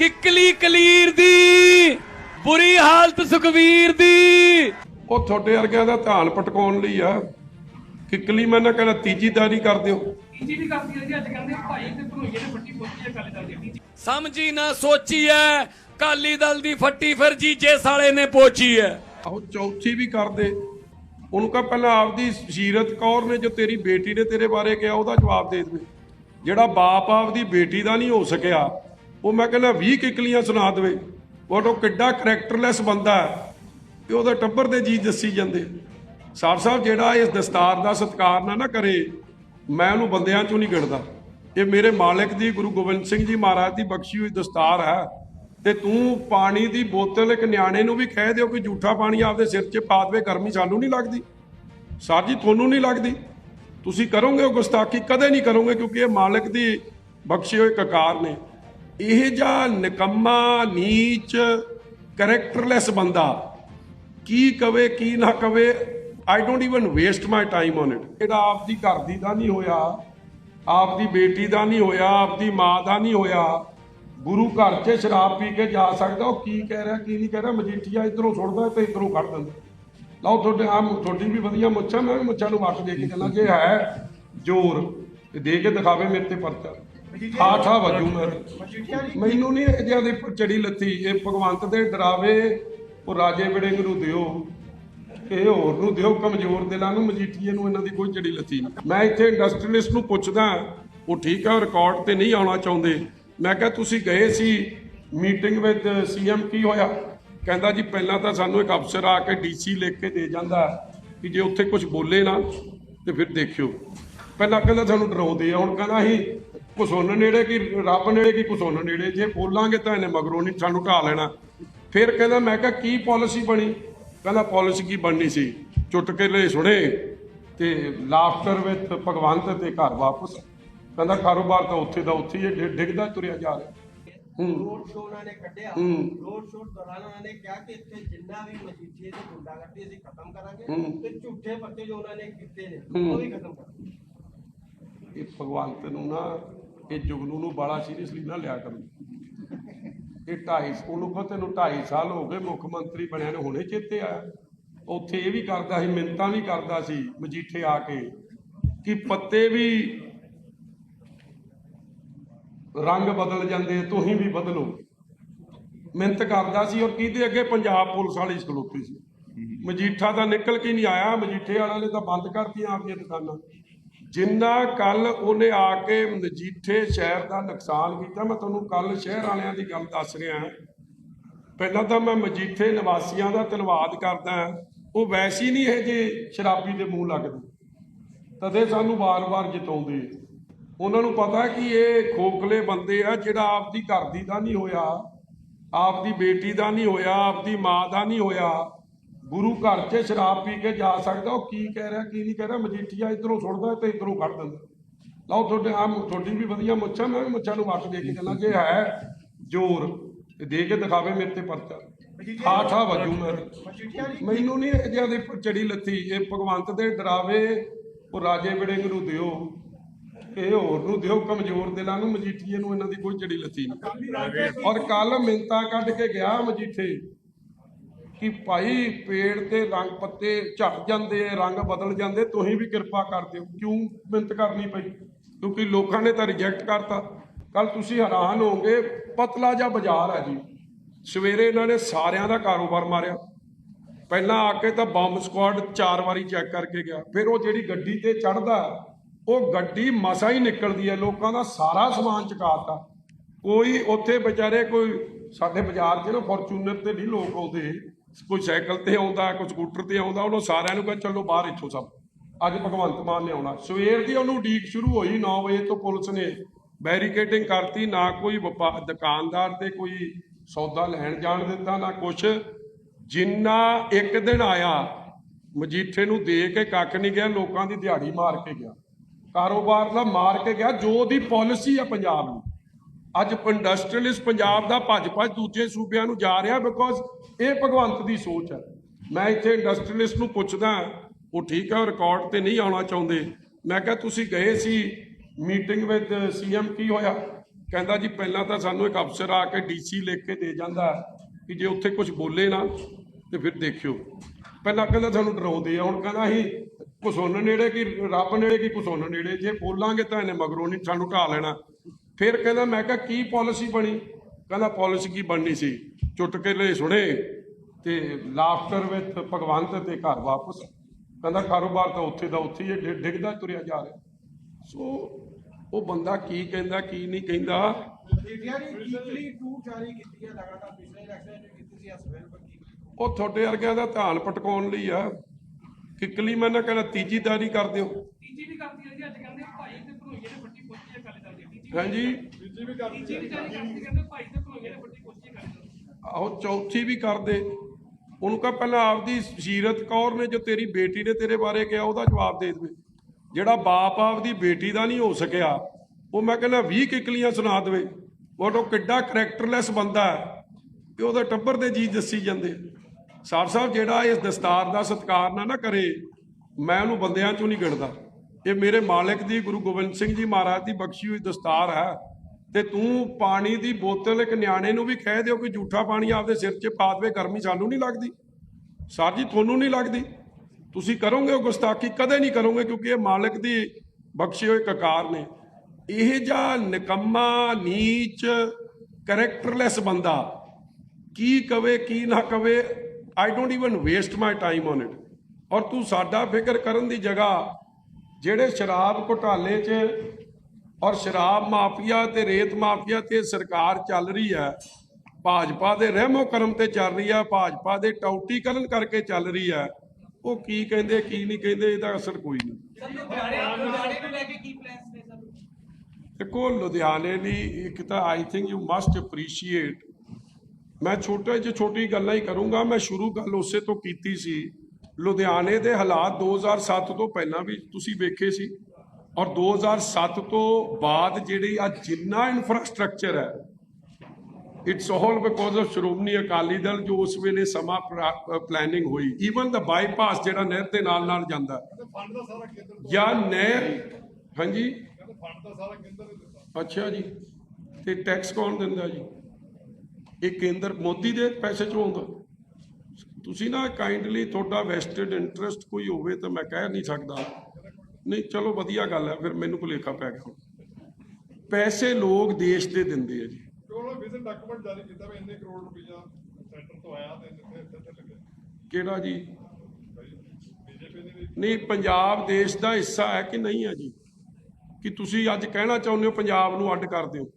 ਕਿੱਕਲੀ ਕਲੀਰ ਦੀ ਬੁਰੀ ਹਾਲਤ ਸੁਖਵੀਰ ਦੀ। ਉਹ ਤੁਹਾਡੇ ਵਰਗਿਆਂ ਦਾ ਧਿਆਨ ਪਟਕਾਉਣ ਲਈ ਆ। ਕਿੱਕਲੀ ਮੈਂ ਨਾ ਕਹਿੰਦਾ ਤੀਜੀ ਦਾਰੀ ਕਰ ਦਿਓ। ਤੀਜੀ ਵੀ ਕਰਦੀ ਹੈ ਜੀ ਅੱਜ ਕਹਿੰਦੇ ਭਾਈ ਤੇ ਭਣੋਈਏ ਨੇ ਫੱਟੀ ਪੋਤੀ ਹੈ ਕਾਲੇ ਦਲ ਦੀ ਤੀਜੀ ਸਮਝੀ ਨਾ ਸੋਚੀ ਐ ਕਾਲੀ ਦਲ ਦੀ ਫੱਟੀ ਫਿਰ ਜੀਜੇ ਸਾਲੇ ਨੇ ਪੋਚੀ ਐ ਆਹੋ ਚੌਥੀ ਵੀ ਕਰ ਦੇ। ਉਹਨੂੰ ਕਹ ਪਹਿਲਾਂ ਆਪਦੀ ਸੀਰਤ ਕੌਰ ਨੇ ਜੋ ਤੇਰੀ ਬੇਟੀ ਨੇ ਤੇਰੇ ਬਾਰੇ ਕਿਹਾ ਉਹਦਾ ਜਵਾਬ ਦੇ ਦੇਵੇ ਜਿਹੜਾ ਬਾਪ ਆਪਦੀ ਬੇਟੀ ਦਾ ਨਹੀਂ ਹੋ ਸਕਿਆ ਉਹ ਮੈਂ ਕਹਿੰਦਾ 20 ਕਿੱਕਲੀਆਂ ਸੁਣਾ ਦੇਵੇ। ਬਟ ਉਹ ਕਿੱਡਾ ਕਰੈਕਟਰਲੈਸ ਬੰਦਾ ਹੈ ਕਿ ਉਹਦੇ ਟੱਬਰ ਦੇ ਜੀ ਦੱਸੀ ਜਾਂਦੇ। ਸਾਫ਼ ਸਾਹਿਬ ਜਿਹੜਾ ਇਸ ਦਸਤਾਰ ਦਾ ਸਤਿਕਾਰ ਨਾ ਨਾ ਕਰੇ, ਮੈਂ ਉਹਨੂੰ ਬੰਦਿਆਂ ਚੋਂ ਨਹੀਂ ਗਿਣਦਾ। ਇਹ ਮੇਰੇ ਮਾਲਕ ਦੀ, ਗੁਰੂ ਗੋਬਿੰਦ ਸਿੰਘ ਜੀ ਮਹਾਰਾਜ ਦੀ ਬਖਸ਼ੀ ਹੋਈ ਦਸਤਾਰ ਹੈ। ਤੇ ਤੂੰ ਪਾਣੀ ਦੀ ਬੋਤਲ ਇੱਕ ਨਿਆਣੇ ਨੂੰ ਵੀ ਕਹਿ ਦਿਓ ਕਿ ਝੂਠਾ ਪਾਣੀ ਆਪਦੇ ਸਿਰ 'ਚ ਪਾ ਦੇਵੇ, ਗਰਮੀ ਸਾਨੂੰ ਨਹੀਂ ਲੱਗਦੀ। ਸਰ ਜੀ, ਤੁਹਾਨੂੰ ਨਹੀਂ ਲੱਗਦੀ। ਤੁਸੀਂ ਕਰੋਗੇ ਉਹ ਗੁਸਤਾਖੀ, ਕਦੇ ਨਹੀਂ ਕਰੋਗੇ ਕਿਉਂਕਿ ਇਹ ਮਾਲਕ ਦੀ ਬਖਸ਼ੇ ਹੋਏ ਕਕਾਰ ਨੇ। ਇਹ ਜਾਂ ਨਿਕੰਮਾ ਨੀਚ ਕਰੈਕਟਰਲੈਸ ਬੰਦਾ। ਕੀ ਕਵੇ, ਕੀ ਨਾ ਕਵੇ I don't even waste my time on it ਜਿਹੜਾ ਆਪਦੀ ਘਰ ਦੀ ਦਾ ਨਹੀਂ ਹੋਇਆ, ਆਪਦੀ ਬੇਟੀ ਦਾ ਨਹੀਂ ਹੋਇਆ, ਆਪਦੀ ਮਾਂ ਦਾ ਨਹੀਂ ਹੋਇਆ। ਗੁਰੂ ਘਰ 'ਚ ਸ਼ਰਾਬ ਪੀ ਕੇ ਜਾ ਸਕਦਾ, ਉਹ ਕੀ ਕਹਿ ਰਿਹਾ, ਕੀ ਨਹੀਂ ਕਹਿ ਰਿਹਾ, ਮਜੀਠੀਆ ਇਧਰੋਂ ਸੁੱਟਦਾ ਤੇ ਇਧਰੋਂ ਕੱਢ ਦਿੰਦਾ। ਲਓ ਤੁਹਾਡੇ ਆ ਤੁਹਾਡੀ ਵੀ ਵਧੀਆ ਮੁੱਛਾਂ, ਮੈਂ ਵੀ ਮੁੱਛਾਂ ਨੂੰ ਵੱਟ ਦੇ ਕੇ ਚੱਲਾਂ, ਜੇ ਹੈ ਜ਼ੋਰ, ਤੇ ਦੇ ਕੇ ਦਿਖਾਵੇ ਮੇਰੇ ਤੇ ਪਰਚਾ। ਠਾਠਾ ਵਜੂ ਮੈਂ। ਮੈਨੂੰ ਨਹੀਂ ਅਜਿਹਾ ਦੇ ਚੜੀ ਲੱਤੀ ਇਹ ਭਗਵੰਤ ਦੇ ਡਰਾਵੇ ਉਹ ਰਾਜੇ ਵੜਿੰਗ ਨੂੰ ਦਿਓ। ਇਹ ਹੋਰ ਨੂੰ ਦਿਓ, ਕਮਜ਼ੋਰ ਦਿਲਾਂ ਨੂੰ, ਮਜੀਠੀਏ ਨੂੰ ਇਹਨਾਂ ਦੀ ਕੋਈ ਚੜੀ ਲੱਤੀ ਨਹੀਂ ਮੈਂ ਇੱਥੇ ਇੰਡਸਟਰੀਅਲਿਸਟ ਨੂੰ ਪੁੱਛਦਾ ਉਹ ਠੀਕ ਹੈ ਰਿਕਾਰਡ ਤੇ ਨਹੀਂ ਆਉਣਾ ਚਾਹੁੰਦੇ। ਮੈਂ ਕਿਹਾ, ਤੁਸੀਂ ਗਏ ਸੀ ਮੀਟਿੰਗ ਵਿਦ ਸੀਐਮ ਕੀ ਹੋਇਆ? ਕਹਿੰਦਾ, ਜੀ, ਪਹਿਲਾਂ ਤਾਂ ਸਾਨੂੰ ਇੱਕ ਅਫਸਰ ਆ ਕੇ ਡੀਸੀ ਲਿਖ ਕੇ ਦੇ ਜਾਂਦਾ ਕਿ ਜੇ ਉੱਥੇ ਕੁਝ ਬੋਲੇ ਨਾ, ਤੇ ਫਿਰ ਦੇਖਿਓ। ਪਹਿਲਾਂ ਕਹਿੰਦਾ ਸਾਨੂੰ ਡਰਾਉਂਦੇ ਆ। ਹੁਣ ਕਹਿੰਦਾ, ਅਸੀਂ ਕੁਸੁੰਨ ਨੇੜੇ ਕੀ ਰੱਬ ਨੇੜੇ ਕੀ ਕੁਸੁੰਨ ਨੇੜੇ? ਜੇ ਬੋਲਾਂਗੇ ਤਾਂ ਇਹਨੇ ਮਗਰੋਂ ਨਹੀਂ ਸਾਨੂੰ ਢਾ ਲੈਣਾ। ਫਿਰ ਕਹਿੰਦਾ ਮੈਂ ਕਿਹਾ ਕੀ ਪਾਲਿਸੀ ਬਣੀ? ਕਹਿੰਦਾ ਪਾਲਿਸੀ ਕੀ ਬਣਨੀ ਸੀ? ਚੁਟਕਲੇ ਸੁਣੇ ਤੇ ਲਾਫਟਰ ਵਿਦ ਭਗਵੰਤ ਤੇ ਘਰ ਵਾਪਸ। ਕਹਿੰਦਾ ਕਾਰੋਬਾਰ ਤਾਂ ਉੱਥੇ ਦਾ ਉੱਥੇ ਹੀ ਡਿੱਗਦਾ ਤੁਰਿਆ ਜਾ ਰਿਹਾ। ਰੋਡ ਸ਼ੋਅ ਉਹਨਾਂ ਨੇ ਕੱਢਿਆ। ਰੋਡ ਸ਼ੋਅ ਦੌਰਾਨ ਉਹਨਾਂ ਨੇ ਕਿਹਾ ਕਿ ਇੱਥੇ ਜਿੰਨਾ ਵੀ ਮਜੀਠੀਏ ਦੀ ਗੁੰਡਾਗਰਦੀ ਅਸੀਂ ਖਤਮ ਕਰਾਂਗੇ। ਤੇ ਝੂਠੇ ਪੱਤੇ ਜੋ ਉਹਨਾਂ ਨੇ ਕੀਤੇ ਨੇ ਹੂੰ। ਉਹ ਵੀ ਖਤਮ ਕਰਾਂਗੇ। ਇਹ ਭਗਵੰਤ ਨੂੰ ਨਾ ਇਹ ਜੁਗਨੂ ਨੂੰ ਬੜਾ ਸੀਰੀਅਸਲੀ ਨਾ ਲਿਆ ਕਰੋ। ਇਹ 2.5 ਉਹਨੂੰ ਪਤਾ ਤੈਨੂੰ 2.5 ਸਾਲ ਹੋ ਗਏ ਮੁੱਖ ਮੰਤਰੀ ਬਣਿਆ ਨੇ ਹੁਣੇ ਚੇਤੇ ਆਇਆ। ਉੱਥੇ ਇਹ ਵੀ ਕਰਦਾ ਸੀ ਮਿੰਤਾਂ ਵੀ ਕਰਦਾ ਸੀ ਮਜੀਠੇ ਆ ਕੇ ਕਿ ਪੱਤੇ ਵੀ ਰੰਗ ਬਦਲ ਜਾਂਦੇ ਤੁਸੀਂ ਵੀ ਬਦਲੋ। ਮਿਹਨਤ ਕਰਦਾ ਸੀ ਔਰ ਕਿਹਦੇ ਅੱਗੇ? ਪੰਜਾਬ ਪੁਲਿਸ ਵਾਲੇ ਖਲੋਤੇ ਸੀ। ਮਜੀਠਾ ਤਾਂ ਨਿਕਲ ਕੇ ਨਹੀਂ ਆਇਆ ਮਜੀਠੇ ਵਾਲਿਆਂ ਨੇ ਤਾਂ ਬੰਦ ਕਰਤੀਆਂ ਆਪਣੀਆਂ ਦੁਕਾਨਾਂ। ਜਿੰਨਾ ਕੱਲ ਉਹਨੇ ਆ ਕੇ ਮਜੀਠੇ ਸ਼ਹਿਰ ਦਾ ਨੁਕਸਾਨ ਕੀਤਾ, ਮੈਂ ਤੁਹਾਨੂੰ ਕੱਲ ਸ਼ਹਿਰ ਵਾਲਿਆਂ ਦੀ ਗੱਲ ਦੱਸ ਰਿਹਾ ਪਹਿਲਾਂ ਤਾਂ ਮੈਂ ਮਜੀਠੇ ਨਿਵਾਸੀਆਂ ਦਾ ਧੰਨਵਾਦ ਕਰਦਾ ਉਹ ਵੈਸੇ ਹੀ ਨਹੀਂ ਇਹ ਜੇ ਸ਼ਰਾਬੀ ਦੇ ਮੂੰਹ ਲੱਗਦੇ। ਤਦੇ ਸਾਨੂੰ ਵਾਰ-ਵਾਰ ਜਿਤਾਉਂਦੇ ਉਹਨਾਂ ਨੂੰ ਪਤਾ ਕਿ ਇਹ ਖੋਖਲੇ ਬੰਦੇ ਆ, ਜਿਹੜਾ ਆਪਦੀ ਘਰ ਦੀ ਦਾ ਨਹੀਂ ਹੋਇਆ, ਆਪਦੀ ਬੇਟੀ ਦਾ ਨਹੀਂ ਹੋਇਆ, ਆਪਦੀ ਮਾਂ ਦਾ ਨਹੀਂ ਹੋਇਆ। ਗੁਰੂ ਘਰ 'ਚ ਸ਼ਰਾਬ ਪੀ ਕੇ ਜਾ ਸਕਦਾ ਉਹ ਕੀ ਕਹਿ ਰਿਹਾ ਕੀ ਨਹੀਂ ਕਹਿ ਰਿਹਾ ਮਜੀਠੀਆ ਇਧਰੋਂ ਸੁੱਟਦਾ ਤੇ ਇਧਰੋਂ ਕੱਢ ਦਿੰਦਾ। ਲਓ ਤੁਹਾਡੇ ਆ ਤੁਹਾਡੀ ਵੀ ਵਧੀਆ ਮੁੱਛਾਂ ਮੈਂ ਵੀ ਮੁੱਛਾਂ ਨੂੰ ਵੱਟ ਦੇ ਕੇ ਚੱਲਾਂ ਜੇ ਹੈ ਜ਼ੋਰ ਤੇ ਦੇ ਕੇ ਦਿਖਾਵੇ ਮੇਰੇ ਤੇ ਪਰਚਾ। ਠਾਠਾ ਵਜੂ ਮੈਂ। ਮੈਨੂੰ ਨਹੀਂ ਅਜਿਹਾ ਦੀ ਚੜੀ ਲੱਤੀ ਇਹ ਭਗਵੰਤ ਦੇ ਡਰਾਵੇ ਉਹ ਰਾਜੇ ਵੜਿੰਗ ਨੂੰ ਦਿਓ ਇਹ ਹੋਰ ਨੂੰ ਦਿਓ ਕਮਜ਼ੋਰ ਦਿਲਾਂ ਨੂੰ ਮਜੀਠੀਏ ਨੂੰ ਇਹਨਾਂ ਦੀ ਕੋਈ ਚੜੀ ਲੱਤੀ ਨਹੀਂ ਔਰ ਕੱਲ ਮਿੰਤਾ ਕੱਢ ਕੇ ਗਿਆ ਮਜੀਠੇ। ਕਿ ਭਾਈ ਪੇੜ ਤੇ ਰੰਗ ਪੱਤੇ ਝੜ ਜਾਂਦੇ ਰੰਗ ਬਦਲ ਜਾਂਦੇ ਤੁਸੀਂ ਵੀ ਕਿਰਪਾ ਕਰ ਦਿਓ। ਕਿਉਂ ਮਿਹਨਤ ਕਰਨੀ ਪਈ? ਕਿਉਂਕਿ ਲੋਕਾਂ ਨੇ ਤਾਂ ਰਿਜੈਕਟ ਕਰਤਾ। ਕੱਲ ਤੁਸੀਂ ਹੈਰਾਨ ਹੋਗੇ ਪਤਲਾ ਜਿਹਾ ਬਾਜ਼ਾਰ ਹੈ ਜੀ। ਸਵੇਰੇ ਇਹਨਾਂ ਨੇ ਸਾਰਿਆਂ ਦਾ ਕਾਰੋਬਾਰ ਮਾਰਿਆ। ਪਹਿਲਾਂ ਆ ਕੇ ਤਾਂ ਬੰਬ ਸਕੁਆਡ ਚਾਰ ਵਾਰੀ ਚੈੱਕ ਕਰਕੇ ਗਿਆ। ਫਿਰ ਉਹ ਜਿਹੜੀ ਗੱਡੀ ਤੇ ਚੜਦਾ ਉਹ ਗੱਡੀ ਮਸਾ ਹੀ ਨਿਕਲਦੀ ਹੈ। ਲੋਕਾਂ ਦਾ ਸਾਰਾ ਸਮਾਨ ਚੁਕਾਤਾ। ਕੋਈ ਉੱਥੇ ਵਿਚਾਰੇ, ਕੋਈ ਸਾਡੇ ਬਾਜ਼ਾਰ 'ਚ ਨਾ ਫੋਰਚੂਨਰ ਤੇ ਨਹੀਂ ਲੋਕ ਆਉਂਦੇ। ਕੋਈ ਸਾਈਕਲ ਤੇ ਆਉਂਦਾ, ਕੋਈ ਸਕੂਟਰ ਤੇ ਆਉਂਦਾ, ਉਹਨੂੰ ਸਾਰਿਆਂ ਨੂੰ ਕਹਿੰਦਾ, ਚਲੋ ਬਾਹਰ ਇੱਥੋਂ ਸਭ। ਅੱਜ ਭਗਵੰਤ ਮਾਨ ਨੇ ਆਉਣਾ। ਸਵੇਰ ਦੀ ਉਹਨੂੰ ਡੀਕ ਸ਼ੁਰੂ ਹੋਈ 9 ਵਜੇ ਤੋਂ ਪੁਲਿਸ ਨੇ ਬੈਰੀਕੇਡਿੰਗ ਕਰਤੀ। ਨਾ ਕੋਈ ਵਪਾ- ਦੁਕਾਨਦਾਰ ਤੇ ਕੋਈ ਸੌਦਾ ਲੈਣ ਜਾਣ ਦਿੱਤਾ, ਨਾ ਕੁਛ। ਜਿੰਨਾ ਇੱਕ ਦਿਨ ਆਇਆ, ਮਜੀਠੇ ਨੂੰ ਦੇ ਕੇ ਕੱਖ ਨਹੀਂ ਗਿਆ, ਲੋਕਾਂ ਦੀ ਦਿਹਾੜੀ ਮਾਰ ਕੇ ਗਿਆ। ਕਾਰੋਬਾਰ ਦਾ ਮਾਰ ਕੇ ਗਿਆ, ਜੋ ਉਹਦੀ ਪਾਲਿਸੀ ਆ ਪੰਜਾਬ ਨੂੰ। ਅੱਜ ਇੰਡਸਟਰੀਅਲਿਸਟ ਪੰਜਾਬ ਦਾ ਭੱਜ ਭੱਜ ਦੂਜੇ ਸੂਬਿਆਂ ਨੂੰ ਜਾ ਰਿਹਾ ਬਿਕੋਜ਼ ਇਹ ਭਗਵੰਤ ਦੀ ਸੋਚ ਹੈ। ਮੈਂ ਇੱਥੇ ਇੰਡਸਟਰੀਅਲਿਸਟ ਨੂੰ ਪੁੱਛਦਾ ਉਹ ਠੀਕ ਹੈ, ਉਹ ਰਿਕਾਰਡ ਤੇ ਨਹੀਂ ਆਉਣਾ ਚਾਹੁੰਦੇ। ਮੈਂ ਕਿਹਾ, ਤੁਸੀਂ ਗਏ ਸੀ ਮੀਟਿੰਗ ਵਿਦ ਸੀਐਮ ਕੀ ਹੋਇਆ? ਕਹਿੰਦਾ, ਜੀ, ਪਹਿਲਾਂ ਤਾਂ ਸਾਨੂੰ ਇੱਕ ਅਫਸਰ ਆ ਕੇ ਡੀਸੀ ਲਿਖ ਕੇ ਦੇ ਜਾਂਦਾ ਕਿ ਜੇ ਉੱਥੇ ਕੁਝ ਬੋਲੇ ਨਾ, ਤੇ ਫਿਰ ਦੇਖਿਓ। ਪਹਿਲਾਂ ਕਹਿੰਦਾ, ਸਾਨੂੰ ਡਰਾਉਂਦੇ ਆ। ਹੁਣ ਕਹਿੰਦਾ, ਅਸੀਂ ਕੁਸੁੰਨ ਨੇੜੇ ਕੀ, ਰੱਬ ਨੇੜੇ ਕੀ ਕੁਸੁੰਨ ਨੇੜੇ? ਜੇ ਬੋਲਾਂਗੇ ਤਾਂ ਇਹਨੇ ਮਗਰੋਂ ਨਹੀਂ ਸਾਨੂੰ ਢਾ ਲੈਣਾ। ਫਿਰ ਕਹਿੰਦਾ ਮੈਂ ਕਿਹਾ ਕੀ ਪਾਲਿਸੀ ਬਣੀ? ਕਹਿੰਦਾ ਪਾਲਿਸੀ ਕੀ ਬਣਨੀ ਸੀ? ਚੁਟਕਲੇ ਸੁਣੇ ਤੇ ਲਾਫਟਰ ਵਿੱਚ ਭਗਵੰਤ ਤੇ ਘਰ ਵਾਪਸ। ਕਹਿੰਦਾ ਕਾਰੋਬਾਰ ਤਾਂ ਉੱਥੇ ਦਾ ਉੱਥੇ ਹੀ ਡਿੱਗਦਾ ਤੁਰਿਆ ਜਾ ਰਿਹਾ। ਸੋ ਉਹ ਬੰਦਾ ਕੀ ਕਹਿੰਦਾ ਕੀ ਨਹੀਂ ਕਹਿੰਦਾ? ਉਹ ਤੁਹਾਡੇ ਵਰਗਿਆਂ ਦਾ ਧਿਆਨ ਪਟਕਾਉਣ ਲਈ ਆ। ਕਿੱਕਲੀ ਮੈਂ ਨਾ ਕਹਿੰਦਾ ਤੀਜੀ ਦਾਰੀ ਕਰ ਦਿਓ। ਤੀਜੀ ਵੀ ਕਰਤੀ ਹੈ ਜੀ ਅੱਜ ਕਹਿੰਦੇ ਭਾਈ ਤੇ ਭਣੋਈਏ ਨੇ ਤੀਜੀ ਹਾਂਜੀ। ਤੀਜੀ ਵੀ ਜਾਰੀ ਕਰਤੀ ਕਹਿੰਦੇ ਭਾਈ ਤੇ ਭਣੋਈਏ ਨੇ ਫੱਟੀ ਪੋਚੀ ਹੈ ਕਾਲੇ ਦਲ ਦੀ ਆਹੋ ਚੌਥੀ ਵੀ ਕਰ ਦੇ ਉਹਨੂੰ ਕਹ ਪਹਿਲਾਂ ਆਪਦੀ ਸੀਰਤ ਕੌਰ ਨੇ ਜੋ ਤੇਰੀ ਬੇਟੀ ਨੇ ਤੇਰੇ ਬਾਰੇ ਕਿਹਾ ਉਹਦਾ ਜਵਾਬ ਦੇ ਦੇਵੇ। ਜਿਹੜਾ ਬਾਪ ਆਪਦੀ ਬੇਟੀ ਦਾ ਨਹੀਂ ਹੋ ਸਕਿਆ ਉਹ ਮੈਂ ਕਹਿੰਦਾ 20 ਕਿੱਕਲੀਆਂ ਸੁਣਾ ਦੇਵੇ। ਉਹ ਉਹ ਕਿੱਡਾ ਕਰੈਕਟਰਲੈਸ ਬੰਦਾ ਹੈ ਕਿ ਉਹਦੇ ਟੱਬਰ ਦੇ ਜੀ ਦੱਸੀ ਜਾਂਦੇ ਸਾਰ ਸਾਹਿਬ ਜਿਹੜਾ ਇਸ ਦਸਤਾਰ ਦਾ ਸਤਿਕਾਰ ਨਾ ਨਾ ਕਰੇ ਮੈਂ ਉਹਨੂੰ ਬੰਦਿਆਂ ਚੋਂ ਨਹੀਂ ਗਿਣਦਾ। ਇਹ ਮੇਰੇ ਮਾਲਕ ਦੀ, ਗੁਰੂ ਗੋਬਿੰਦ ਸਿੰਘ ਜੀ ਮਹਾਰਾਜ ਦੀ ਬਖਸ਼ੀ ਹੋਈ ਦਸਤਾਰ ਹੈ। ਤੇ ਤੂੰ ਪਾਣੀ ਦੀ ਬੋਤਲ ਇੱਕ ਨਿਆਣੇ ਨੂੰ ਵੀ ਕਹਿ ਦਿਓ ਕਿ ਝੂਠਾ ਪਾਣੀ ਆਪਦੇ ਸਿਰ 'ਚ ਪਾ ਦੇਵੇ, ਗਰਮੀ ਸਾਨੂੰ ਨਹੀਂ ਲੱਗਦੀ। ਸਰ ਜੀ, ਤੁਹਾਨੂੰ ਨਹੀਂ ਲੱਗਦੀ? ਤੁਸੀਂ ਕਰੋਗੇ ਉਹ ਗੁਸਤਾਖੀ? ਕਦੇ ਨਹੀਂ ਕਰੋਗੇ ਕਿਉਂਕਿ ਇਹ ਮਾਲਕ ਦੀ ਬਖਸ਼ੀ ਹੋਏ ਕਕਾਰ ਨੇ। ਇਹ ਜਾਂ ਨਿਕੰਮਾ, ਨੀਚ, ਕਰੈਕਟਰਲੈਸ ਬੰਦਾ ਕੀ ਕਵੇ, ਕੀ ਨਾ ਕਵੇ I don't even waste my time on it ਔਰ ਤੂੰ ਸਾਡਾ ਫਿਕਰ ਕਰਨ ਦੀ ਜਗ੍ਹਾ ਜਿਹੜੇ ਸ਼ਰਾਬ ਘੁਟਾਲੇ 'ਚ ਔਰ ਸ਼ਰਾਬ ਮਾਫੀਆ ਤੇ ਰੇਤ ਮਾਫੀਆ ਤੇ ਸਰਕਾਰ ਚੱਲ ਰਹੀ ਹੈ, ਭਾਜਪਾ ਦੇ ਰਹਿਮੋ ਕਰਮ ਤੇ ਚੱਲ ਰਹੀ ਹੈ, ਭਾਜਪਾ ਦੇ ਟੌਟੀਕਰਨ ਕਰਕੇ ਚੱਲ ਰਹੀ ਹੈ, ਉਹ ਕੀ ਕਹਿੰਦੇ, ਕੀ ਨਹੀਂ ਕਹਿੰਦੇ, ਇਹਦਾ ਅਸਰ ਕੋਈ ਨਹੀਂ। ਦੇਖੋ, ਲੁਧਿਆਣੇ ਦੀ ਇੱਕ ਤਾਂ I think you must appreciate ਮੈਂ ਛੋਟੇ ਜਿਹੇ ਛੋਟੀ ਗੱਲਾਂ ਹੀ ਕਰੂੰਗਾ, ਮੈਂ ਸ਼ੁਰੂ ਗੱਲ ਉਸੇ ਤੋਂ ਕੀਤੀ ਸੀ। ਲੁਧਿਆਣੇ ਦੇ ਹਾਲਾਤ 2007 ਤੋਂ ਪਹਿਲਾਂ ਵੀ ਤੁਸੀਂ ਵੇਖੇ ਸੀ ਔਰ 2007 ਤੋਂ ਬਾਅਦ ਜਿਹੜੀ ਆ ਜਿੰਨਾ ਇਨਫਰਾਸਟ੍ਰਕਚਰ ਹੈ it's all because of Shiromani Akali Dal ਜੋ ਉਸ ਵੇਲੇ ਸਮਾਂ ਪਲੈਨਿੰਗ ਹੋਈ। ਈਵਨ ਦਾ ਬਾਈਪਾਸ ਜਿਹੜਾ ਨਹਿਰ ਦੇ ਨਾਲ ਨਾਲ ਜਾਂਦਾ। ਜਾਂ ਨਹਿਰ, ਹਾਂਜੀ? ਅੱਛਾ ਜੀ। ਤੇ ਟੈਕਸ ਕੌਣ ਦਿੰਦਾ ਜੀ? ਇਹ ਕੇਂਦਰ ਮੋਦੀ ਦੇ ਪੈਸੇ ਚੋਂ ਆਉਂਦਾ। ਤੁਸੀਂ ਨਾ ਕਾਈਂਡਲੀ ਤੁਹਾਡਾ ਵੈਸਟਡ ਇੰਟਰਸਟ ਕੋਈ ਹੋਵੇ ਤਾਂ ਮੈਂ ਕਹਿ ਨਹੀਂ ਸਕਦਾ। ਨਹੀਂ ਚਲੋ ਵਧੀਆ ਗੱਲ ਹੈ ਫਿਰ ਮੈਨੂੰ ਭੁਲੇਖਾ ਪੈ ਗਿਆ ਪੈਸੇ ਲੋਕ ਦੇਸ਼ ਦੇ ਦਿੰਦੇ ਆ ਜੀ। ਤੇ ਉਹਨਾਂ ਵਿਜ਼ਨ ਡਾਕੂਮੈਂਟ ਜਾਰੀ ਕੀਤਾ ਵੀ ਇੰਨੇ ਕਰੋੜ ਰੁਪਈਆ ਸੈਂਟਰ ਤੋਂ ਆਇਆ ਤੇ ਇੱਥੇ ਇੱਥੇ ਇੱਥੇ ਲੱਗੇ। ਕਿਹੜਾ ਜੀ? ਨਹੀਂ ਪੰਜਾਬ ਦੇਸ਼ ਦਾ ਹਿੱਸਾ ਹੈ ਕਿ ਨਹੀਂ ਹੈ ਜੀ? ਕਿ ਤੁਸੀਂ ਅੱਜ ਕਹਿਣਾ ਚਾਹੁੰਦੇ ਹੋ ਪੰਜਾਬ ਨੂੰ ਅੱਡ ਕਰ ਦਿਓ।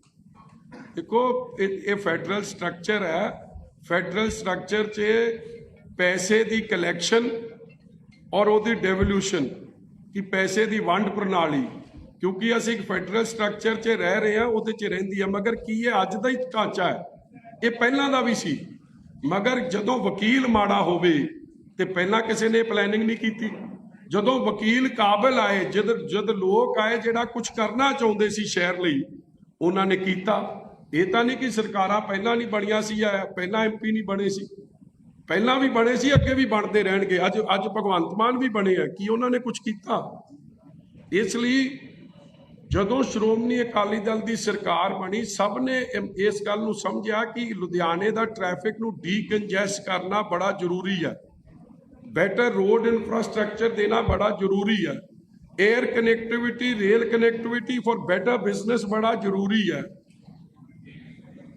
ਦੇਖੋ ਇਹ ਫੈਡਰਲ ਸਟਰਕਚਰ ਹੈ। ਫੈਡਰਲ ਸਟਰਕਚਰ 'ਚ ਪੈਸੇ ਦੀ ਕਲੈਕਸ਼ਨ ਔਰ ਉਹਦੀ ਡੈਵੋਲੂਸ਼ਨ ਕਿ ਪੈਸੇ ਦੀ ਵੰਡ ਪ੍ਰਣਾਲੀ, ਕਿਉਂਕਿ ਅਸੀਂ ਇੱਕ ਫੈਡਰਲ ਸਟਰਕਚਰ 'ਚ ਰਹਿ ਰਹੇ ਹਾਂ, ਉਹਦੇ 'ਚ ਰਹਿੰਦੀ ਹੈ ਮਗਰ ਕੀ ਇਹ ਅੱਜ ਦਾ ਹੀ ਢਾਂਚਾ ਹੈ? ਇਹ ਪਹਿਲਾਂ ਦਾ ਵੀ ਸੀ। ਮਗਰ ਜਦੋਂ ਵਕੀਲ ਮਾੜਾ ਹੋਵੇ ਤੇ ਪਹਿਲਾਂ ਕਿਸੇ ਨੇ ਪਲੈਨਿੰਗ ਨਹੀਂ ਕੀਤੀ। ਜਦੋਂ ਵਕੀਲ ਕਾਬਲ ਆਏ, ਜਦ ਜਦ ਲੋਕ ਆਏ ਜਿਹੜਾ ਕੁਝ ਕਰਨਾ ਚਾਹੁੰਦੇ ਸੀ ਸ਼ਹਿਰ ਲਈ, ਉਹਨਾਂ ਨੇ ਕੀਤਾ। ਇਹ ਤਾਂ ਨਹੀਂ ਕਿ ਸਰਕਾਰਾਂ ਪਹਿਲਾਂ ਨਹੀਂ ਬਣੀਆਂ ਸੀ ਜਾਂ ਪਹਿਲਾਂ ਐਮਪੀ ਨਹੀਂ ਬਣੇ ਸੀ। ਪਹਿਲਾਂ ਵੀ ਬਣੇ ਸੀ, ਅੱਗੇ ਵੀ ਬਣਦੇ ਰਹਿਣਗੇ। ਅੱਜ ਅੱਜ ਭਗਵੰਤ ਮਾਨ ਵੀ ਬਣੇ ਆ। ਕੀ ਉਹਨਾਂ ਨੇ ਕੁਝ ਕੀਤਾ? ਇਸ ਲਈ ਜਦੋਂ ਸ਼੍ਰੋਮਣੀ ਅਕਾਲੀ ਦਲ ਦੀ ਸਰਕਾਰ ਬਣੀ, ਸਭ ਨੇ ਇਸ ਗੱਲ ਨੂੰ ਸਮਝਿਆ ਕਿ ਲੁਧਿਆਣੇ ਦਾ ਟ੍ਰੈਫਿਕ ਨੂੰ ਡੀਕੰਜੈਸਟ ਕਰਨਾ ਬੜਾ ਜ਼ਰੂਰੀ ਹੈ ਬੈਟਰ ਰੋਡ ਇਨਫਰਾਸਟ੍ਰਕਚਰ ਦੇਣਾ ਬੜਾ ਜ਼ਰੂਰੀ ਹੈ air connectivity, rail connectivity for better business ਬੜਾ ਜ਼ਰੂਰੀ ਹੈ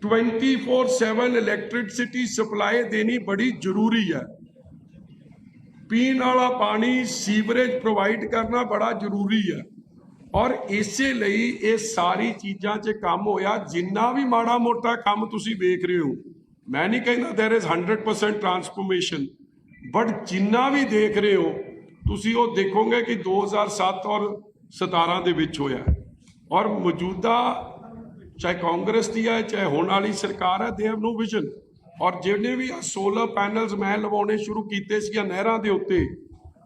24/7 ਇਲੈਕਟ੍ਰਿਸਿਟੀ ਸਪਲਾਈ ਦੇਣੀ ਬੜੀ ਜ਼ਰੂਰੀ ਹੈ ਪੀਣ ਵਾਲਾ ਪਾਣੀ ਸੀਵਰੇਜ ਪ੍ਰੋਵਾਈਡ ਕਰਨਾ ਬੜਾ ਜ਼ਰੂਰੀ ਹੈ ਔਰ ਇਸੇ ਲਈ ਇਹ ਸਾਰੀ ਚੀਜ਼ਾਂ 'ਚ ਕੰਮ ਹੋਇਆ ਜਿੰਨਾ ਵੀ ਮਾੜਾ ਮੋਟਾ ਕੰਮ ਤੁਸੀਂ ਵੇਖ ਰਹੇ ਹੋ ਮੈਂ ਨਹੀਂ ਕਹਿੰਦਾ there is 100% ਟਰਾਂਸਫਰਮੇਸ਼ਨ ਬਟ ਜਿੰਨਾ ਵੀ ਦੇਖ ਰਹੇ ਹੋ ਤੁਸੀਂ ਉਹ ਦੇਖੋਗੇ ਕਿ 2007 ਔਰ 17 ਦੇ ਵਿੱਚ ਹੋਇਆ ਔਰ ਮੌਜੂਦਾ ਚਾਹੇ ਕਾਂਗਰਸ ਦੀ ਹੈ, ਚਾਹੇ ਹੁਣ ਵਾਲੀ ਸਰਕਾਰ ਹੈ ਦੇ ਹੈਵ ਨੋ ਵਿਜ਼ਨ ਔਰ ਜਿਹੜੇ ਵੀ ਸੋਲਰ ਪੈਨਲਸ ਮੈਂ ਲਵਾਉਣੇ ਸ਼ੁਰੂ ਕੀਤੇ ਸੀ ਨਹਿਰਾਂ ਦੇ ਉੱਤੇ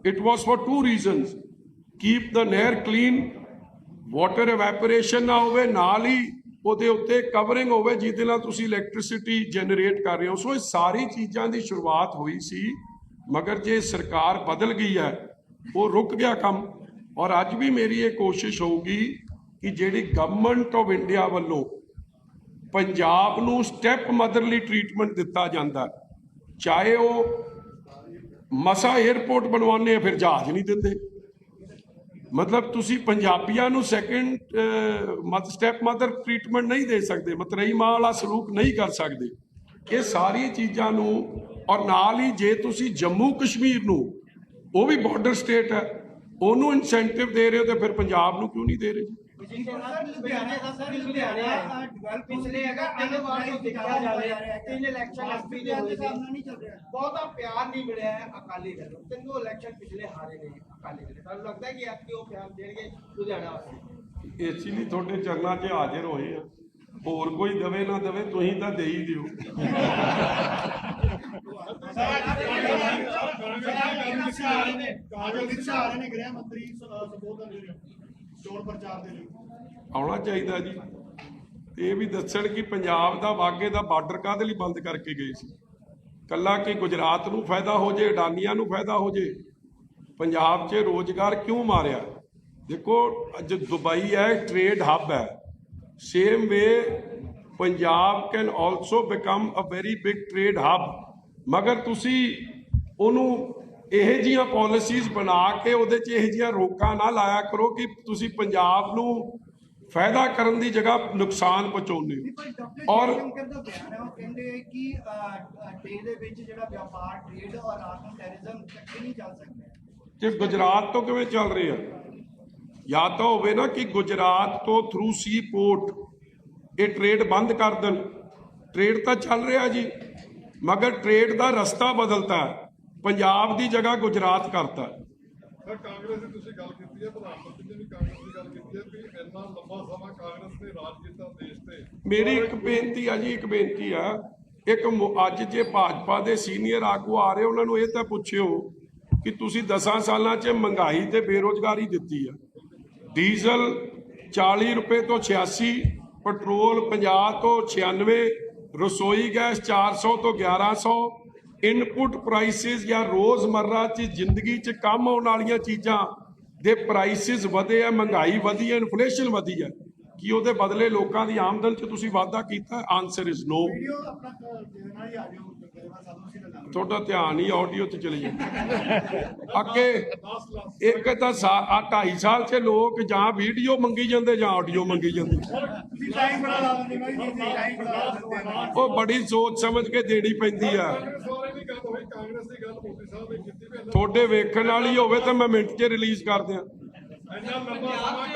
it was for two reasons keep the ਨਹਿਰ ਕਲੀਨ ਵਾਟਰ ਇਵੈਪੋਰੇਸ਼ਨ ਨਾ ਹੋਵੇ, ਨਾਲ ਹੀ ਉਹਦੇ ਉੱਤੇ ਕਵਰਿੰਗ ਹੋਵੇ, ਜਿਹਦੇ ਨਾਲ ਤੁਸੀਂ ਇਲੈਕਟ੍ਰਿਸਿਟੀ ਜਨਰੇਟ ਕਰ ਰਹੇ ਹੋ। ਸੋ ਇਹ ਸਾਰੀ ਚੀਜ਼ਾਂ ਦੀ ਸ਼ੁਰੂਆਤ ਹੋਈ ਸੀ, ਮਗਰ ਜੇ ਸਰਕਾਰ ਬਦਲ ਗਈ ਹੈ, ਉਹ ਰੁਕ ਗਿਆ ਕੰਮ। ਔਰ ਅੱਜ ਵੀ ਮੇਰੀ ਇਹ ਕੋਸ਼ਿਸ਼ ਹੋਊਗੀ ਕਿ ਜਿਹੜੀ ਗਵਰਨਮੈਂਟ ਆਫ ਇੰਡੀਆ ਵੱਲੋਂ ਪੰਜਾਬ ਨੂੰ ਸਟੈਪ ਮਦਰਲੀ ਟ੍ਰੀਟਮੈਂਟ ਦਿੱਤਾ ਜਾਂਦਾ ਚਾਹੇ ਉਹ ਮਸਾ 에ਅਰਪੋਰਟ ਬਣਵਾਉਂਦੇ ਫਿਰ ਜਹਾਜ਼ ਨਹੀਂ ਦਿੰਦੇ। ਮਤਲਬ ਤੁਸੀਂ ਪੰਜਾਬੀਆਂ ਨੂੰ ਸੈਕੰਡ ਮਤ ਸਟੈਪ ਮਦਰ ਟ੍ਰੀਟਮੈਂਟ ਨਹੀਂ ਦੇ ਸਕਦੇ। ਮਤਰਈ ਮਾਂ ਵਾਲਾ ਸਲੂਕ ਨਹੀਂ ਕਰ ਸਕਦੇ। ਇਹ ਸਾਰੀਆਂ ਚੀਜ਼ਾਂ ਨੂੰ ਔਰ ਨਾਲ ਹੀ ਜੇ ਤੁਸੀਂ ਜੰਮੂ ਕਸ਼ਮੀਰ ਨੂੰ, ਉਹ ਵੀ ਬਾਰਡਰ ਸਟੇਟ ਹੈ, ਉਹਨੂੰ ਇਨਸੈਂਟਿਵ ਦੇ ਰਹੇ ਹੋ ਤੇ ਫਿਰ ਪੰਜਾਬ ਨੂੰ ਕਿਉਂ ਨਹੀਂ ਦੇ ਰਹੇ ਲੁਧਿਆਣੇ ਬਹੁਤਾ ਪਿਆਰ ਨਹੀਂ ਮਿਲਿਆ ਅਕਾਲੀ ਦਲ ਨੂੰ। ਤਿੰਨੋਂ ਇਲੈਕਸ਼ਨ ਪਿਛਲੇ ਹਾਰੇ ਨੇ ਅਕਾਲੀ ਦਲ ਤੁਹਾਨੂੰ ਲੱਗਦਾ ਹੈ ਕਿ ਐਤਕੀ ਉਹ ਪਿਆਰ ਦੇਣਗੇ ਲੁਧਿਆਣਾ ਵਾਸਤੇ ਇਸ ਲਈ ਤੁਹਾਡੇ ਚਰਨਾਂ 'ਚ ਹਾਜ਼ਰ ਹੋਏ ਆ। ਹੋਰ ਕੋਈ ਦਵੇ ਨਾ ਦਵੇ ਤੁਸੀਂ ਤਾਂ ਦੇ ਹੀ ਦਿਓ। ਕਾਗਜ਼ ਦੀ ਸਹਾਰੇ ਨੇ। ਗ੍ਰਹਿ ਮੰਤਰੀ ਸੰਬੋਧਨ ਦੇ ਰਹੇ ਚੋਣ ਪ੍ਰਚਾਰ ਦੇ ਲਈ। ਆਉਣਾ ਚਾਹੀਦਾ ਜੀ। ਇਹ ਵੀ ਦੱਸਣ ਕਿ ਪੰਜਾਬ ਦਾ ਵਾਗੇ ਦਾ ਬਾਰਡਰ ਕਾਹਦੇ ਲਈ ਬੰਦ ਕਰਕੇ ਗਏ ਸੀ? ਕੱਲਾ ਕਿ ਗੁਜਰਾਤ ਨੂੰ ਫਾਇਦਾ ਹੋ ਜੇ, ਅਡਾਨੀਆਂ ਨੂੰ ਫਾਇਦਾ ਹੋ ਜੇ? ਪੰਜਾਬ 'ਚ ਰੋਜ਼ਗਾਰ ਕਿਉਂ ਮਾਰਿਆ? ਦੇਖੋ, ਅੱਜ ਦੁਬਈ ਹੈ ਟ੍ਰੇਡ ਹੱਬ ਹੈ। Same way Punjab can also become a very big trade hub ਮਗਰ ਤੁਸੀਂ ਉਹਨੂੰ ਇਹ ਜੀਆਂ ਪਾਲਿਸੀਜ਼ ਬਣਾ ਕੇ ਉਹਦੇ 'ਚ ਇਹ ਜੀਆਂ ਰੋਕਾਂ ਨਾ ਲਾਇਆ ਕਰੋ ਕਿ ਤੁਸੀਂ ਪੰਜਾਬ ਨੂੰ ਫਾਇਦਾ ਕਰਨ ਦੀ ਜਗ੍ਹਾ ਨੁਕਸਾਨ ਪਹੁੰਚਾਉਂਦੇ ਹੋ। ਔਰ ਕਹਿੰਦੇ ਕਿ ਡੇ ਦੇ ਵਿੱਚ ਜਿਹੜਾ ਵਪਾਰ ਟ੍ਰੇਡ ਔਰ ਆਰਥਿਕ ਟੈਰਰਿਜ਼ਮ ਇਕੱਠੇ ਨਹੀਂ ਚੱਲ ਸਕਦੇ। ਕਿ ਗੁਜਰਾਤ ਤੋਂ ਕਿਵੇਂ ਚੱਲ ਰਿਹਾ ਜਾਂ ਤਾਂ ਹੋਵੇ ਨਾ ਕਿ ਗੁਜਰਾਤ ਤੋਂ ਥਰੂ ਸੀ ਪੋਰਟ ਇਹ ਟ੍ਰੇਡ ਬੰਦ ਕਰ ਦੇਣ। ਟ੍ਰੇਡ ਤਾਂ ਚੱਲ ਰਿਹਾ ਜੀ ਮਗਰ ਟ੍ਰੇਡ ਦਾ ਰਸਤਾ ਬਦਲਤਾ ਹੈ। ਪੰਜਾਬ ਦੀ ਜਗ੍ਹਾ ਗੁਜਰਾਤ ਕਰਤਾ। ਹੈ। ਸਰ ਕਾਂਗਰਸ ਦੀ ਤੁਸੀਂ ਗੱਲ ਕੀਤੀ ਹੈ ਪ੍ਰਧਾਨ ਮੰਤਰੀ ਨੇ ਵੀ ਕਾਂਗਰਸ ਦੀ ਗੱਲ ਕੀਤੀ ਹੈ ਵੀ ਇੰਨਾ ਲੰਬਾ ਸਮਾਂ ਕਾਂਗਰਸ ਨੇ ਰਾਜ ਕੀਤਾ ਦੇਸ਼ ਤੇ। ਮੇਰੀ ਇੱਕ ਬੇਨਤੀ ਆ ਜੀ ਇੱਕ ਬੇਨਤੀ ਆ। ਇੱਕ ਅੱਜ ਜੇ ਭਾਜਪਾ ਦੇ ਸੀਨੀਅਰ ਆਗੂ ਆ ਰਹੇ ਉਹਨਾਂ ਨੂੰ ਇਹ ਤਾਂ ਪੁੱਛਿਓ ਕਿ ਤੁਸੀਂ 10 ਸਾਲਾਂ 'ਚ ਮਹਿੰਗਾਈ ਤੇ ਬੇਰੋਜ਼ਗਾਰੀ ਦਿੱਤੀ ਆ। ਡੀਜ਼ਲ 40 ਰੁਪਏ ਤੋਂ 86 ਪੈਟਰੋਲ 50 ਤੋਂ 96 ਰਸੋਈ ਗੈਸ 400 ਤੋਂ 1100 ਇਨਪੁਟ ਪ੍ਰਾਈਸਿਸ ਜਾਂ ਰੋਜ਼ਮਰਰਾ 'ਚ ਜ਼ਿੰਦਗੀ 'ਚ ਕੰਮ ਆਉਣ ਵਾਲੀਆਂ ਚੀਜ਼ਾਂ ਦੇ ਪ੍ਰਾਈਸਿਸ ਵਧੇ ਆ, ਮਹਿੰਗਾਈ ਵਧੀ ਹੈ ਇਨਫਲੇਸ਼ਨ ਵਧੀ ਹੈ ਕੀ ਉਹਦੇ ਬਦਲੇ ਲੋਕਾਂ ਦੀ ਆਮਦਨ 'ਚ ਤੁਸੀਂ ਵਾਧਾ ਕੀਤਾ? ਆਨਸਰ ਇਜ਼ ਨੋ ਤੁਹਾਡਾ ਧਿਆਨ ਹੀ ਆਡੀਓ ਤੇ ਚਲੇ ਜਾਂਦਾ ਅੱਗੇ ਇੱਕ ਤਾਂ ਆ 2.5 ਸਾਲ 'ਚ ਲੋਕ ਜਾਂ ਵੀਡੀਓ ਮੰਗੀ ਜਾਂਦੇ ਜਾਂ ਆਡੀਓ ਮੰਗੀ ਜਾਂਦੇ। ਉਹ ਬੜੀ ਸੋਚ ਸਮਝ ਕੇ ਦੇਣੀ ਪੈਂਦੀ ਆ। ਤੁਹਾਡੇ ਵੇਖਣ ਵਾਲੀ ਹੋਵੇ ਤਾਂ ਮੈਂ ਮਿੰਟ 'ਚ ਰਿਲੀਜ਼ ਕਰ ਦਿਆਂ। ਇੰਨਾ ਲੰਬਾ ਸਮਾਂ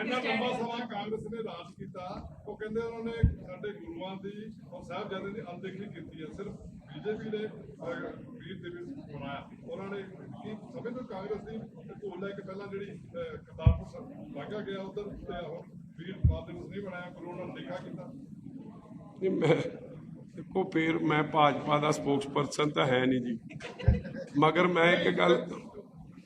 ਇੰਨਾ ਲੰਬਾ ਸਮਾਂ ਕਾਂਗਰਸ ਨੇ ਰਾਜ ਕੀਤਾ। ਉਹ ਕਹਿੰਦੇ ਉਹਨਾਂ ਨੇ ਸਾਡੇ ਗੁਰੂਆਂ ਦੀ ਔਰ ਸਾਹਿਬਜ਼ਾਦੇ ਦੀ ਅਣਦੇਖੀ ਕੀਤੀ ਹੈ ਸਿਰਫ ਬੀਜੇਪੀ ਨੇ ਅਹ, ਵੀਰ ਦਿਵਸ ਬਣਾਇਆ ਉਹਨਾਂ ਨੇ ਕੀ ਸਮਝਦੇ ਕਾਂਗਰਸ ਦੀ ਭੂਲ ਹੈ ਕਿ ਪਹਿਲਾਂ ਜਿਹੜੀ ਕਰਤਾਰਪੁਰ ਲਾਗਾ ਗਿਆ ਉਧਰ ਤੇ ਹੁਣ ਵੀਰ ਬਾਦ ਦਿਵਸ ਨਹੀਂ ਬਣਾਇਆ ਗੁਰੂ ਉਹਨਾਂ ਨੇ ਦੇਖਾ ਕੀਤਾ ਨਹੀਂ ਮੈਂ ਦੇਖੋ ਫੇਰ ਮੈਂ ਭਾਜਪਾ ਦਾ ਸਪੋਕਸਪਰਸਨ ਤਾਂ ਹੈ ਨਹੀਂ ਜੀ। ਮਗਰ ਮੈਂ ਇੱਕ ਗੱਲ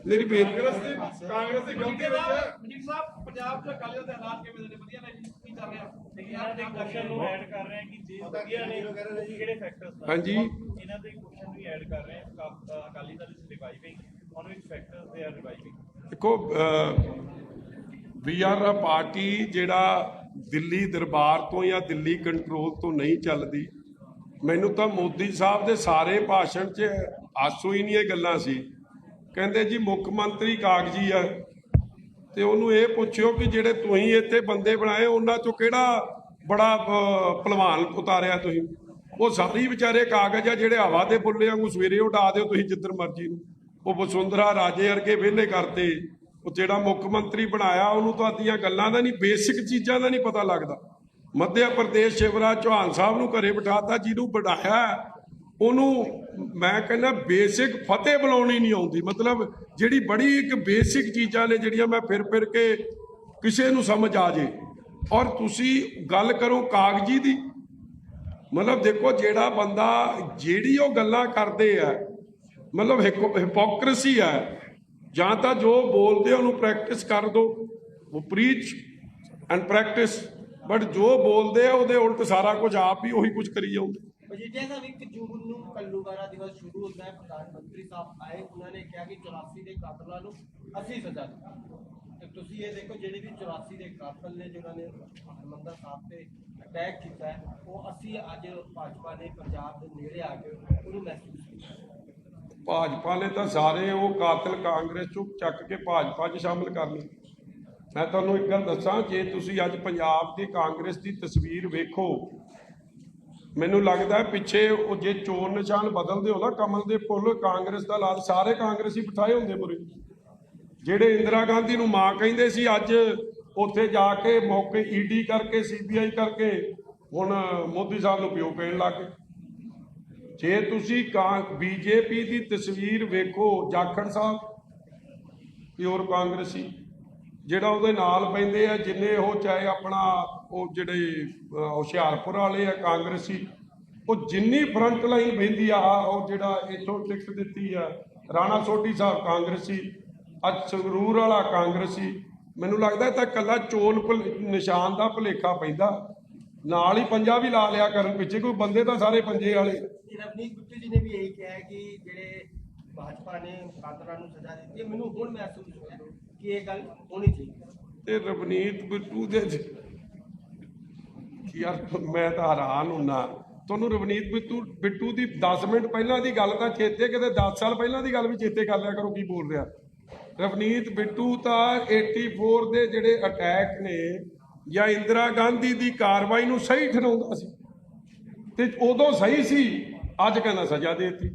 ਮੇਰੀ ਬੇਨਤੀ ਕਾਂਗਰਸ ਦੀ ਕਾਂਗਰਸ ਦੀ ਗਲਤੀ ਹੋਈ ਹੈ। ਮਜੀਦ ਸਾਹਿਬ ਪੰਜਾਬ ਚ ਅਕਾਲੀ ਦਲ ਦੇ ਹਾਲਾਤ ਕਿਵੇਂ ਦੇ ਨੇ? ਵਧੀਆ ਨੇ ਜੀ? ਕੀ ਚੱਲ ਰਿਹਾ? ਇਹਨਾਂ ਦੇ ਕੁਐਸਚਨ ਨੂੰ ਐਡ ਕਰ ਰਹੇ ਹਾਂ ਕਿ ਜੇ ਵਧੀਆ ਨੇ ਕਿਹੜੇ ਫੈਕਟਰਸ ਹਾਂਜੀ। ਇਹਨਾਂ ਦੇ ਕੁਐਸਚਨ ਵੀ ਐਡ ਕਰ ਰਹੇ ਹਾਂ। ਅਕਾ- ਅਕਾਲੀ ਦਲ ਇਸ ਰਿਵਾਈਵਿੰਗ ਔਨ ਵਿਚ ਫੈਕਟਰਸ ਦੇ ਆਰ ਰਿਵਾਈਵਿੰਗ ਦੇਖੋ ਵੀ ਆਰ ਅ ਪਾਰਟੀ ਜਿਹੜਾ ਦਿੱਲੀ ਦਰਬਾਰ ਤੋਂ ਜਾਂ ਦਿੱਲੀ ਕੰਟਰੋਲ ਤੋਂ ਨਹੀਂ ਚੱਲਦੀ ਮੈਨੂੰ ਤਾਂ ਮੋਦੀ ਸਾਹਿਬ ਦੇ ਸਾਰੇ ਭਾਸ਼ਣ 'ਚ ਆਸੂ ਹੀ ਨਹੀਂ ਇਹ ਗੱਲਾਂ ਸੀ। ਕਹਿੰਦੇ ਜੀ ਮੁੱਖ ਮੰਤਰੀ ਕਾਗਜੀ ਆ। ਤੇ ਉਹਨੂੰ ਇਹ ਪੁੱਛਿਓ ਕਿ ਜਿਹੜੇ ਤੁਸੀਂ ਇੱਥੇ ਬੰਦੇ ਬਣਾਏ ਉਹਨਾਂ 'ਚੋਂ ਕਿਹੜਾ ਬੜਾ ਅਹ, ਉਤਾਰਿਆ ਤੁਸੀਂ? ਉਹ ਸਾਰੀ ਵਿਚਾਰੇ ਕਾਗਜ਼ ਆ ਜਿਹੜੇ ਹਵਾ ਦੇ ਬੁੱਲੇ ਵਾਂਗੂ ਸਵੇਰੇ ਉਡਾ ਦਿਓ ਤੁਸੀਂ ਜਿੱਧਰ ਮਰਜ਼ੀ ਨੂੰ। ਉਹ ਵਸੁੰਧਰਾ ਰਾਜੇ ਵਰਗੇ ਵਿਹਲੇ ਕਰਤੇ। ਉਹ ਜਿਹੜਾ ਮੁੱਖ ਮੰਤਰੀ ਬਣਾਇਆ ਉਹਨੂੰ ਤੁਹਾਡੀਆਂ ਗੱਲਾਂ ਦਾ ਨਹੀਂ ਬੇਸਿਕ ਚੀਜ਼ਾਂ ਦਾ ਨਹੀਂ ਪਤਾ ਲੱਗਦਾ। ਮੱਧ ਪ੍ਰਦੇਸ਼ ਸ਼ਿਵਰਾਜ ਚੌਹਾਨ ਸਾਹਿਬ ਨੂੰ ਘਰੇ ਬਿਠਾਤਾ ਜਿਹਨੂੰ ਬਣਾਇਆ ਉਹਨੂੰ ਮੈਂ ਕਹਿੰਦਾ ਬੇਸਿਕ ਫਤਿਹ ਬੁਲਾਉਣੀ ਨਹੀਂ ਆਉਂਦੀ। ਮਤਲਬ ਜਿਹੜੀ ਬੜੀ ਇੱਕ ਬੇਸਿਕ ਚੀਜ਼ਾਂ ਨੇ ਜਿਹੜੀਆਂ ਮੈਂ ਫਿਰ ਫਿਰ ਕੇ ਕਿਸੇ ਨੂੰ ਸਮਝ ਆ ਜੇ। ਔਰ ਤੁਸੀਂ ਗੱਲ ਕਰੋ ਕਾਗਜੀ ਦੀ। ਮਤਲਬ ਦੇਖੋ ਜਿਹੜਾ ਬੰਦਾ ਜਿਹੜੀ ਉਹ ਗੱਲਾਂ ਕਰਦੇ ਆ, ਮਤਲਬ ਹਿਪੋਕ੍ਰੇਸੀ ਹੈ ਜਾਂ ਤਾਂ ਜੋ ਬੋਲਦੇ ਉਹਨੂੰ ਪ੍ਰੈਕਟਿਸ ਕਰ ਦੋ। ਉਹ ਪ੍ਰੀਚ ਐਂਡ ਪ੍ਰੈਕਟਿਸ ਬਟ ਜੋ ਬੋਲਦੇ ਆ ਉਹਦੇ ਉਲਟ ਸਾਰਾ ਕੁਝ ਆਪ ਹੀ ਉਹੀ ਕੁਝ ਕਰੀ ਜਾਉਂਦੇ। ਮਜੀਠੀਆ ਸਾਹਿਬ ਇੱਕ ਜੂਨ ਨੂੰ ਕੱਲੂਵਾਰਾ ਦਿਵਸ ਸ਼ੁਰੂ ਹੁੰਦਾ ਹੈ। ਪ੍ਰਧਾਨ ਮੰਤਰੀ ਸਾਹਿਬ ਆਏ, ਉਹਨਾਂ ਨੇ ਕਿਹਾ ਕਿ 84 ਦੇ ਕਾਤਲਾਂ ਨੂੰ ਅਸੀਂ ਸਜ਼ਾ ਤੇ ਤੁਸੀਂ ਇਹ ਦੇਖੋ, ਜਿਹੜੇ ਵੀ 84 ਦੇ ਕਾਤਲ ਨੇ, ਜਿਨ੍ਹਾਂ ਨੇ ਹਰਮੰਦਰ ਸਾਹਿਬ ਤੇ ਅਟੈਕ ਕੀਤਾ ਉਹ ਅਸੀਂ ਅੱਜ ਭਾਜਪਾ ਨੇ ਪੰਜਾਬ ਦੇ ਨੇੜੇ ਆ ਕੇ ਉਹਨੂੰ ਮਹਿਸੂਸ ਕੀਤਾ। ਭਾਜਪਾ ਨੇ ਤਾਂ ਸਾਰੇ ਉਹ ਕਾਤਲ ਕਾਂਗਰਸ ਚੋਂ ਚੱਕ ਕੇ ਭਾਜਪਾ 'ਚ ਸ਼ਾਮਲ ਕਰ ਲਏ। ਮੈਂ ਤੁਹਾਨੂੰ ਇੱਕ ਗੱਲ ਦੱਸਾਂ, ਜੇ ਤੁਸੀਂ ਅੱਜ ਪੰਜਾਬ ਦੀ ਕਾਂਗਰਸ ਦੀ ਤਸਵੀਰ ਵੇਖੋ ਮੈਨੂੰ ਲੱਗਦਾ ਪਿੱਛੇ ਉਹ ਜੇ ਚੋਣ ਨਿਸ਼ਾਨ ਬਦਲਦੇ ਹੋ ਨਾ, ਕਮਲ ਦੇ ਫੁੱਲ ਕਾਂਗਰਸ ਦਾ ਲਾਲ, ਸਾਰੇ ਕਾਂਗਰਸੀ ਬਿਠਾਏ ਹੁੰਦੇ ਮੁਰੇ। ਜਿਹੜੇ ਇੰਦਰਾ ਗਾਂਧੀ ਨੂੰ ਮਾਂ ਕਹਿੰਦੇ ਸੀ, ਅੱਜ ਉੱਥੇ ਜਾ ਕੇ ਮੌਕੇ ਈਡੀ ਕਰਕੇ, ਸੀਬੀਆਈ ਕਰਕੇ ਹੁਣ ਮੋਦੀ ਸਾਹਿਬ ਨੂੰ ਪਿਓ ਕਹਿਣ ਲੱਗ ਗਏ। ਜੇ ਤੁਸੀਂ ਕਾਂ, ਬੀਜੇਪੀ ਦੀ ਤਸਵੀਰ ਵੇਖੋ, ਜਾਖੜ ਸਾਹਿਬ, ਪਿਓਰ ਕਾਂਗਰਸੀ ਜਿਹੜਾ ਉਹਦੇ ਨਾਲ ਪੈਂਦੇ ਆ, ਜਿੰਨੇ ਉਹ ਚਾਹੇ ਆਪਣਾ ਉਹ ਜਿਹੜੇ ਹੁਸ਼ਿਆਰਪੁਰ ਵਾਲੇ ਆ, ਕਾਂਗਰਸੀ, ਉਹ ਜਿੰਨੀ ਫਰੰਟ ਲਾਈਨ ਬਹਿੰਦੀ ਆ ਉਹ ਜਿਹੜਾ ਇੱਥੋਂ ਟਿਕਟ ਦਿੱਤੀ ਆ, ਰਾਣਾ ਸੋਢੀ ਸਾਹਿਬ ਕਾਂਗਰਸੀ, ਅੱਜ ਸੰਗਰੂਰ ਵਾਲਾ ਕਾਂਗਰਸੀ, ਮੈਨੂੰ ਲੱਗਦਾ ਇਹ ਤਾਂ ਕੱਲਾ ਚੋਣ ਨਿਸ਼ਾਨ ਦਾ ਭੁਲੇਖਾ ਪੈਂਦਾ। ਨਾਲ ਹੀ ਪੰਜਾ ਵੀ ਲਾ ਲਿਆ ਕਰਨ ਪਿੱਛੇ, ਕੋਈ ਬੰਦੇ ਤਾਂ ਸਾਰੇ ਪੰਜੇ ਵਾਲੇ। ਤੇ ਰਵਨੀਤ ਗੁੱਟੂ ਜੀ ਨੇ ਵੀ ਇਹੀ ਕਿਹਾ ਕਿ ਜਿਹੜੇ ਭਾਜਪਾ ਨੇ ਕਾਤਲਾਂ ਨੂੰ ਸਜ਼ਾ ਦਿੱਤੀ ਮੈਨੂੰ ਹੁਣ ਮਹਿਸੂਸ ਹੋਇਆ ਕਿ ਇਹ ਗੱਲ ਹੋਣੀ ਚਾਹੀਦੀ ਤੇ ਰਵਨੀਤ ਬਿੱਟੂ ਦੇ ਯਾਰ ਮੈਂ ਤਾਂ ਹੈਰਾਨ ਹੁੰਨਾ। ਤੁਹਾਨੂੰ ਰਵਨੀਤ ਬਿੱਟੂ ਬਿੱਟੂ ਦੀ 10 ਮਿੰਟ ਪਹਿਲਾਂ ਦੀ ਗੱਲ ਤਾਂ ਚੇਤੇ, ਕਿਤੇ 10 ਸਾਲ ਪਹਿਲਾਂ ਦੀ ਗੱਲ ਵੀ ਚੇਤੇ ਕਰ ਲਿਆ ਕਰੋ ਕੀ ਬੋਲ ਰਿਹਾ। ਰਵਨੀਤ ਬਿੱਟੂ ਤਾਂ 84 ਦੇ ਜਿਹੜੇ ਅਟੈਕ ਨੇ, ਜਾਂ ਇੰਦਰਾ ਗਾਂਧੀ ਦੀ ਕਾਰਵਾਈ ਨੂੰ ਸਹੀ ਠਹਿਰਾਉਂਦਾ ਸੀ। ਤੇ ਉਦੋਂ ਸਹੀ ਸੀ, ਅੱਜ ਕਹਿੰਦਾ ਸਜ਼ਾ ਦੇਤੀ।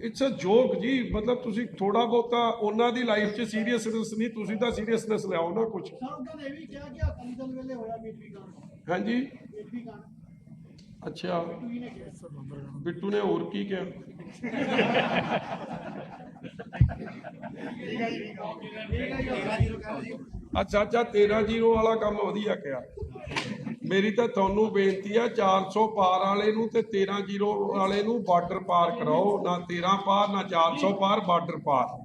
ਇਟਸ ਅ ਜੋਕ ਜੀ ਮਤਲਬ ਤੁਸੀਂ ਥੋੜਾ ਬਹੁਤਾ ਉਹਨਾਂ ਦੀ ਲਾਈਫ 'ਚ ਸੀਰੀਅਸਨੈਸ ਨਹੀਂ ਤੁਸੀਂ ਤਾਂ ਸੀਰੀਅਸਨੈਸ ਲਿਆਓ ਨਾ ਕੁਝ ਹਾਂਜੀ। ਅੱਛਾ। ਬਿੱਟੂ ਨੇ ਹੋਰ ਕੀ ਕਿਹਾ? ਅੱਛਾ ਅੱਛਾ 13 ਜ਼ੀਰੋ ਵਾਲਾ ਕੰਮ ਵਧੀਆ ਕਿਹਾ। ਮੇਰੀ ਤਾਂ ਤੁਹਾਨੂੰ ਬੇਨਤੀ ਆ 400 ਪਾਰ ਵਾਲੇ ਨੂੰ ਤੇ 13 ਜ਼ੀਰੋ ਵਾਲੇ ਨੂੰ ਬਾਰਡਰ ਪਾਰ ਕਰਾਓ। ਨਾ 13 ਪਾਰ, ਨਾ 400 ਪਾਰ ਬਾਰਡਰ ਪਾਰ।